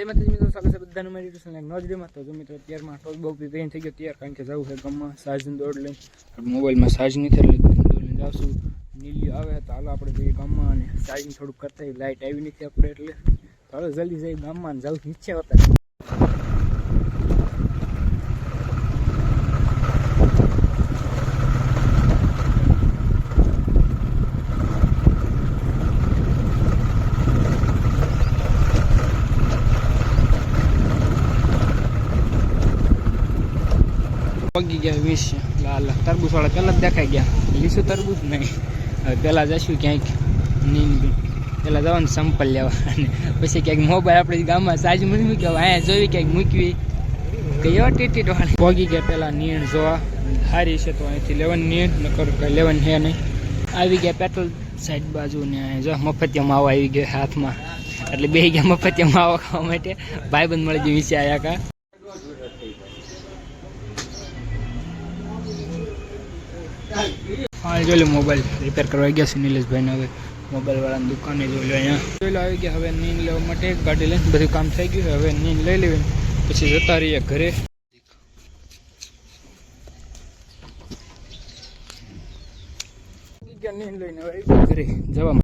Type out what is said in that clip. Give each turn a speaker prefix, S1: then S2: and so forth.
S1: જય માતાજી મિત્રો સ્વાગત છે બધાનું. મારી ટ્યુશન લાઈન નોજ ડેમાં તો જો મિત્રો અત્યારમાં ટોપ બહુ બી થઈ ગયો તૈયાર, કારણ કે જવું છે ગમમાં. ચાર્જિંગ દોડ લઈને. મોબાઈલમાં ચાર્જ નથી એટલે દોડ લઈને જાવશું નીલી આવે તો હાલો આપણે જઈએ ગામમાં અને ચાર્જિંગ થોડુંક કરતા લાઇટ આવી નથી આપણે એટલે. હાલો જલ્દી જઈએ ગામમાં અને જવું ઈચ્છા હોતા પગી ગયા, વીસ લાલ તરબૂચ વાળા પહેલાં જ દેખાઈ ગયા. લીસું તરબૂચ નહીં. હવે પહેલાં જશું ક્યાંક નીંદ. પહેલાં જવાનું સંપલ લેવા. અને પછી ક્યાંક મોબાઈલ આપણે ગામમાં સાજ મૂકી કે અહીંયા જોઈ ક્યાંક મૂકવી કયો ટીટી વાળી પગી ગયા પહેલાં નીણ જોવા. સારી છે તો અહીંથી લેવાની નીણ કરું કંઈ લેવાની છે નહીં. આવી ગયા પેટ્રોલ સાઈડ બાજુ ને જો મફતિયા માવો આવી ગયો હાથમાં. એટલે બે ગયા મફતિયા માવો ખાવા માટે. ભાઈબંધ મળી ગયું વિશે આવ્યા કા. હા જોઈ લો મોબાઈલ રિપેર કરવા ગયા છે નિલેશભાઈને હવે. મોબાઈલ વાળાની દુકાને જોઈ અહીંયા. જોઈ લો, આવી ગયા. હવે નીન લેવા માટે એક ગાડી લઈને બધું કામ થઈ ગયું હવે નીન લઈ લેવી. પછી જતા રહીએ ઘરે. નીન લઈને. હવે ઘરે. જવા